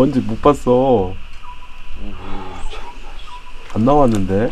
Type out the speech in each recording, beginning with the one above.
뭔지 못 봤어. 안 나왔는데.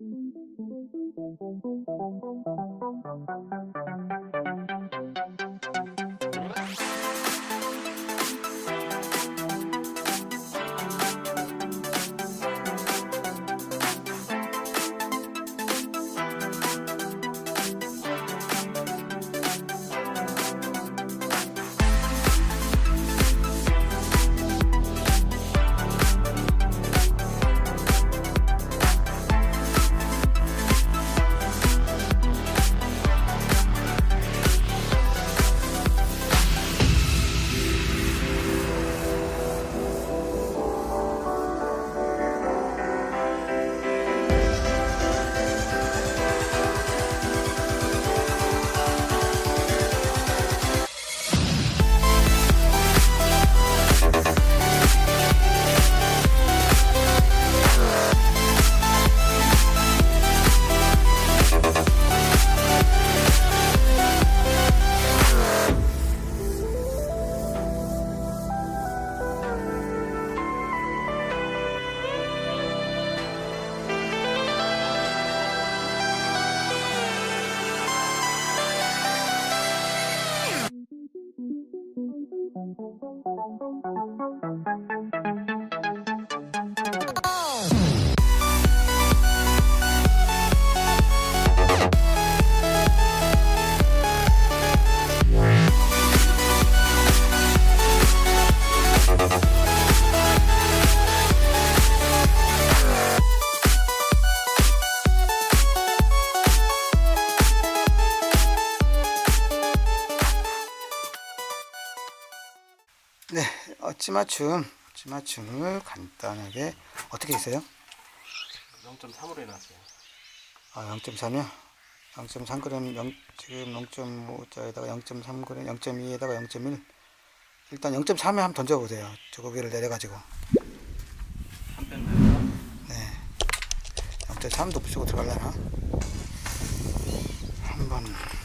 네, 어찌 맞춤을 간단하게 어떻게 했어요? 0.3으로 해놨어요. 아, 0.3이요? 0.3g, 0, 지금 0.5자에다가 0.3g, 0.2에다가 0.1. 일단 0.3에 한번 던져보세요. 저 고개를 내려가지고. 네. 0.3도 붙이고 들어가려나? 한번.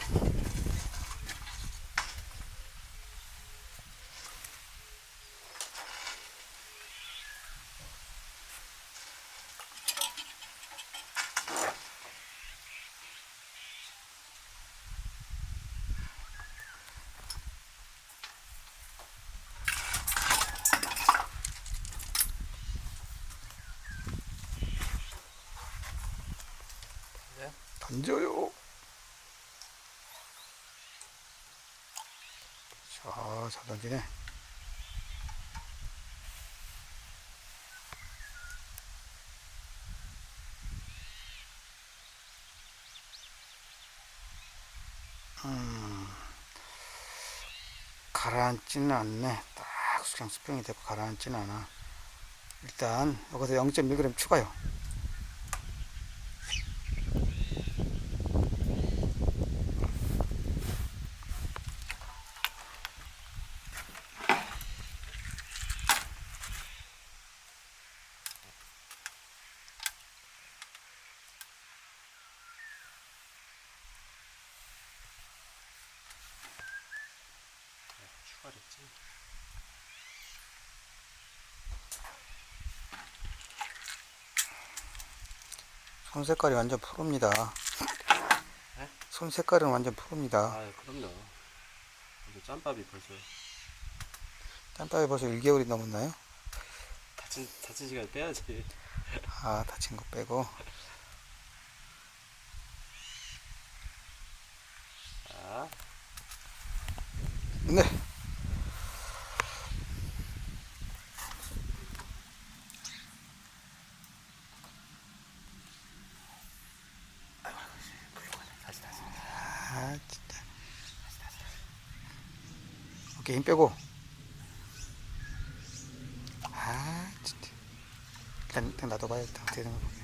던져요. 자, 잘 던지네. 음, 가라앉지는 않네. 딱 그냥 수평이 되고 가라앉지는 않아. 일단 여기서 0.1g 추가요. 추가했지. 손 색깔이 완전 푸릅니다. 네? 손 색깔은 완전 푸릅니다. 아, 그럼요. 이제 짬밥이 벌써 땀밥이 벌써 1개월이 넘었나요? 다친 다친 시간 빼야지. 아 다친 거 빼고 자, 네 다시 다시. 아 진짜 힘 빼고. 아 진짜. 일단, 일단 놔둬봐야겠다. 어떻게 되는 거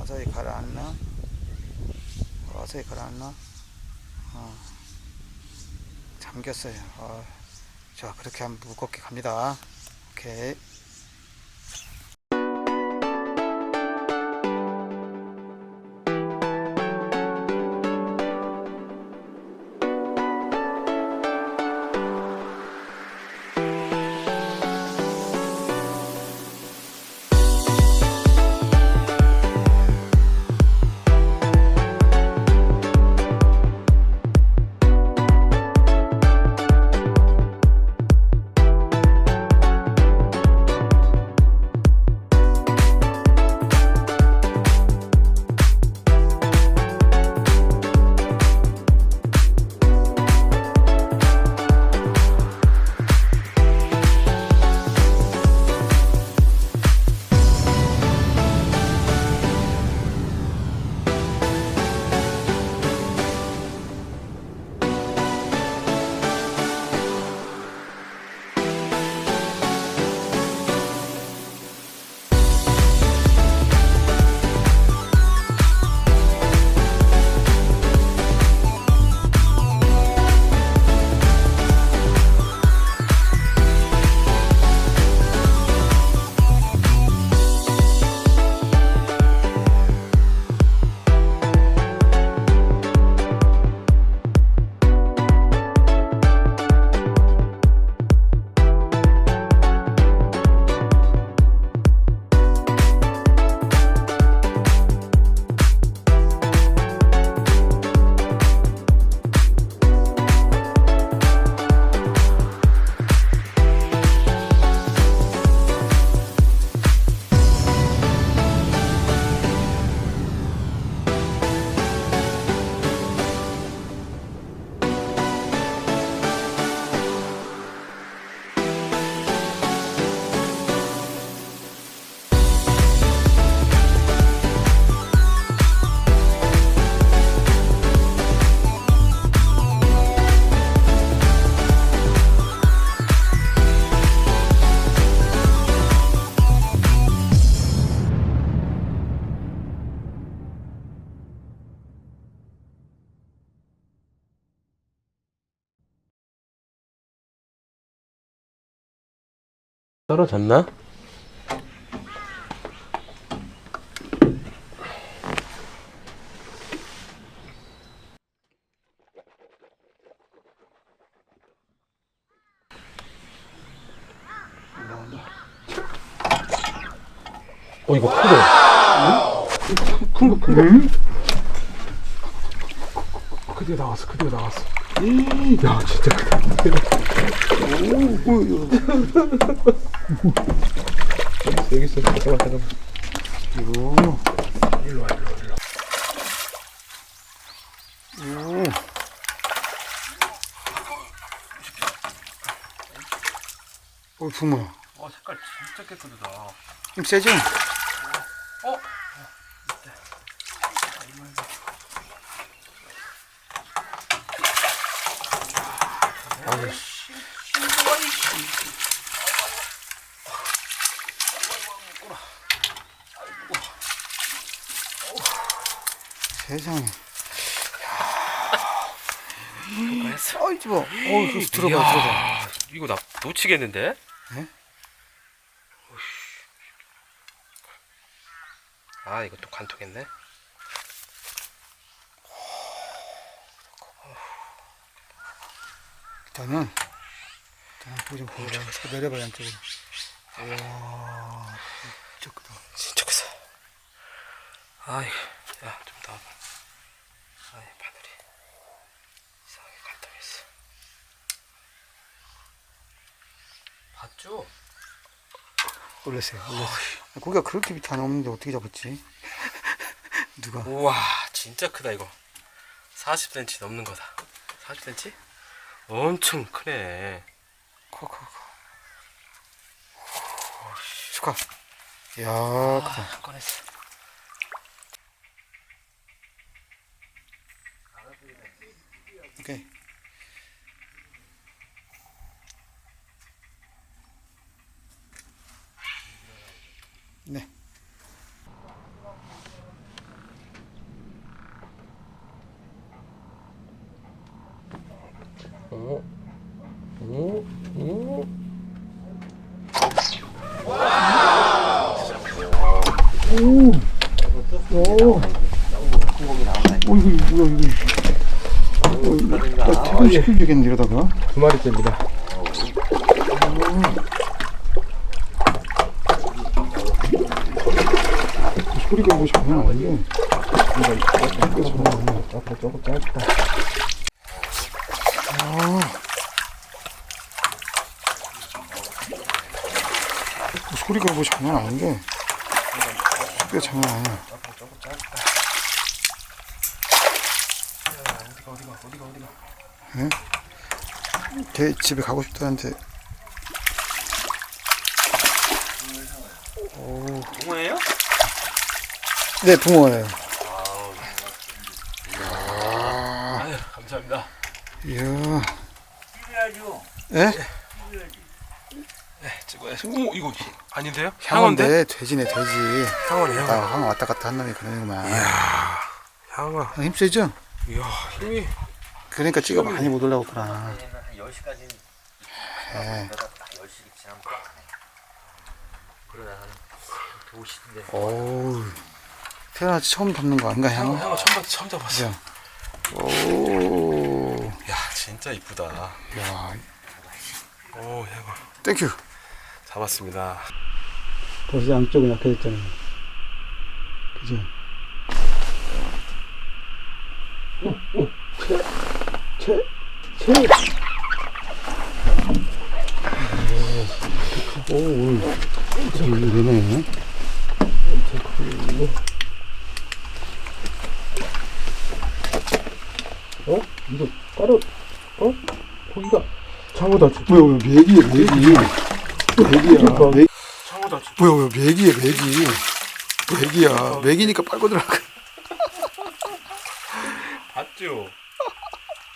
어서히 가라앉나? 어서히 가라앉나? 어. 잠겼어요. 어. 자 그렇게 하면 무겁게 갑니다. 오케이 떨어졌나? 어 이거 크네. 큰 거, 큰 거. 크게 나왔어, 크게 나왔어. 야, 진짜 크다. 여기 있어. 잠깐만, 잠깐만. 오. 일로 와, 일로 와, 일로 와. 오. 어, 부모. 어, 색깔 진짜 깨끗하다. 힘 세죠? 어? 아유, 세상에. 어이, 집어. 어, 그 들어봐, 들어봐. 야, 이거 나 놓치겠는데? 네? 아, 이거 또 관통했네. 일단은, 일단은 보좀 보자. 내려봐, 양쪽으로. 우와, 진짜 크다. 진짜 크다. 아이, 야, 좀 나와봐. 아이, 바늘이 이상하게 갈등했어. 봤죠? 놀랐어요. 놀랐어요. 고기가 그렇게 밑에 안 없는데 어떻게 잡았지? 누가? 우와, 진짜 크다 이거. 40cm 넘는 거다. 40cm? 엄청 크네. 커, 커, 커. 축하. 이야, 크다. 아, 꺼냈어. 오케이. 네. 오, 오, 오. 어, 이거 뭐야, 이거. 나 퇴근시켜주겠네, 이러다가. 두 마리째입니다. 소리가 돼. 조금 조금 짧다. 소리가 싶으면 안 돼. 소리가 장난 아니야. 조 걔 집에 가고 싶다는데. 오. 붕어예요? 네, 붕어예요. 아유 감사합니다. 이야. 해야죠. 예? 네 찍어야지. 오 이거 아닌데요? 향어인데 돼지네 돼지. 향어네 향어. 아, 황 왔다 갔다 한 놈이 그러는구만. 향어. 형 힘세죠? 이야 힘이. 그러니까 찌가 많이 못 올라오구나. 얘는 한 10시까지 예. 내가 딱 10시 지나면 꽉 그러다가는 도시인데 어우. 태어나서 처음 잡는 거 아닌가, 향어? 향어 처음 봤 처음 잡았어. 오. 야 진짜 이쁘다. 야, 오 향어. 땡큐. 잡았습니다. 벌써 양쪽은 약해졌잖아요. 그죠? 채, 채, 채. 오, 오, 참, 되네. 어? 이거 따로 어? 고기가 장어다. 뭐야, 뭐야, 맥이야, 맥이. 맥이야, 맥. 장어다. 뭐야, 뭐야, 맥이야, 맥이. 맥이야. 맥이니까 빨고 들어가. 봤죠?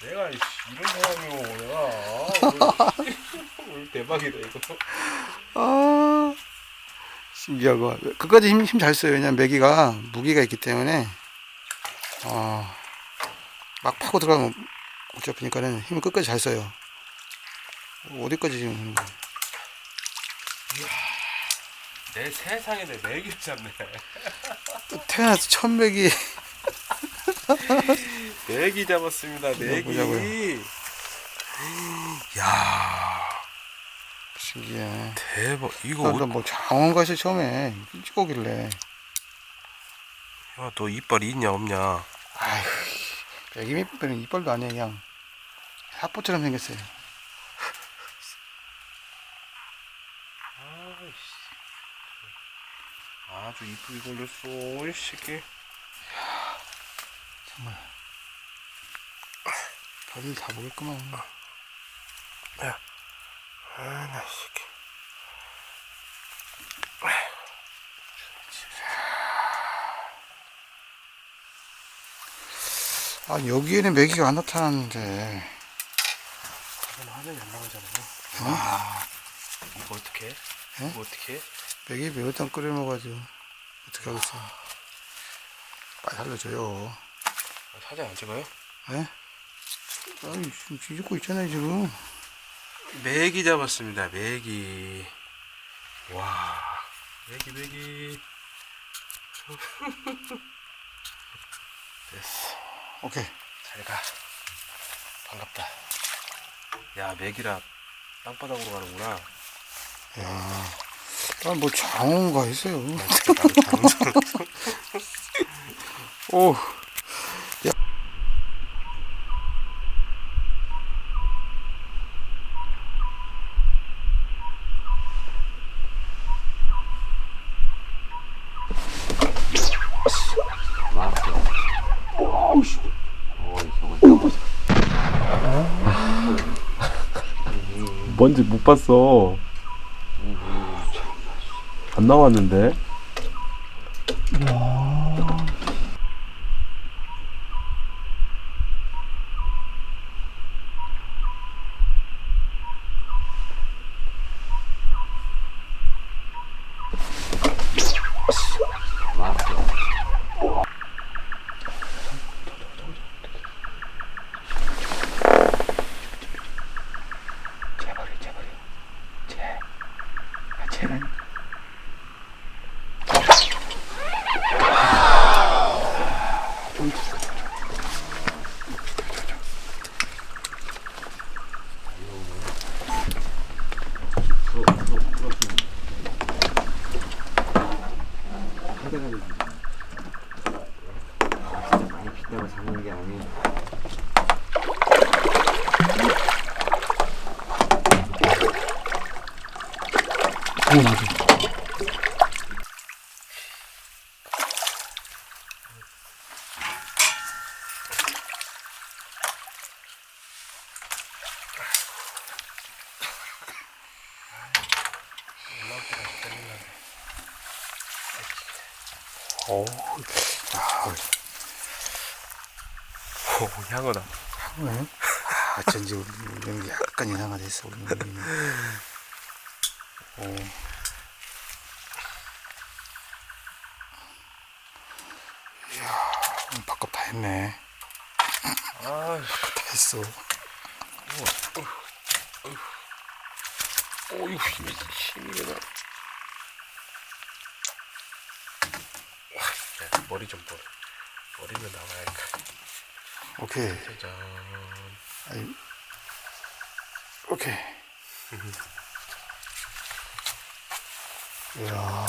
내가 이씨, 이런 사람이고 내가 아, 오늘, 오늘 대박이다 이거. 아, 신기하고. 끝까지 힘, 힘잘 써요. 왜냐면 메기가 무기가 있기 때문에. 아, 막 파고 들어가면 못 잡히니까는 힘을 끝까지 잘 써요. 어디까지 지금 하는 거야? 내 세상에 내 매기를 잡네. 또 태어나서 첫 메기. 매기 잡았습니다. 매기. 보자고요. 야 신기해. 대박. 이거 어, 나뭐 장원 가서 처음에 일찍 오길래. 야, 너 이빨 있냐 없냐? 아휴, 메기 밑발은 이빨도 아니에요. 그냥 사포처럼 생겼어요. 아주 이쁘게 걸렸어, 이 새끼. 별일 다 먹을구만. 아, 나 새끼. 아, 여기에는 메기가 안 나타나는데. 이건 화면이 안 나오잖아요. 아, 이거 어떻게? 해? 이거 어떻게? 해? 메기 매운탕 끓여 먹어가지고. 어떻게 하겠어. 빨리 살려줘요. 아, 사진 안 찍어요? 예? 아이, 지금 뒤집고 있잖아요, 지금. 매기 잡았습니다. 매기. 와, 매기 매기. 됐어. 오케이. 잘 가. 반갑다. 야, 매기라 땅바닥으로 가는구나. 야, 아, 뭐 장어가 있어요. 오. 뭔지 못 봤어. 안 나왔는데. 재버려 재버려. 재. 아, 재는. 많이 핏다고 잡는 게 아니에요. 오 맞아. 오, 오 향어다. 왜? 아, 전지 우리 약간 이상하됐어 우리 오. 이야, 오늘 바깥 다 했네. 아, 다 했어. 오, 이거 힘이 힘이 그냥. 와, 야, 머리 좀 보. 머리는 나와야겠다. 오케이. 짜잔. 아이, 오케이. 이야.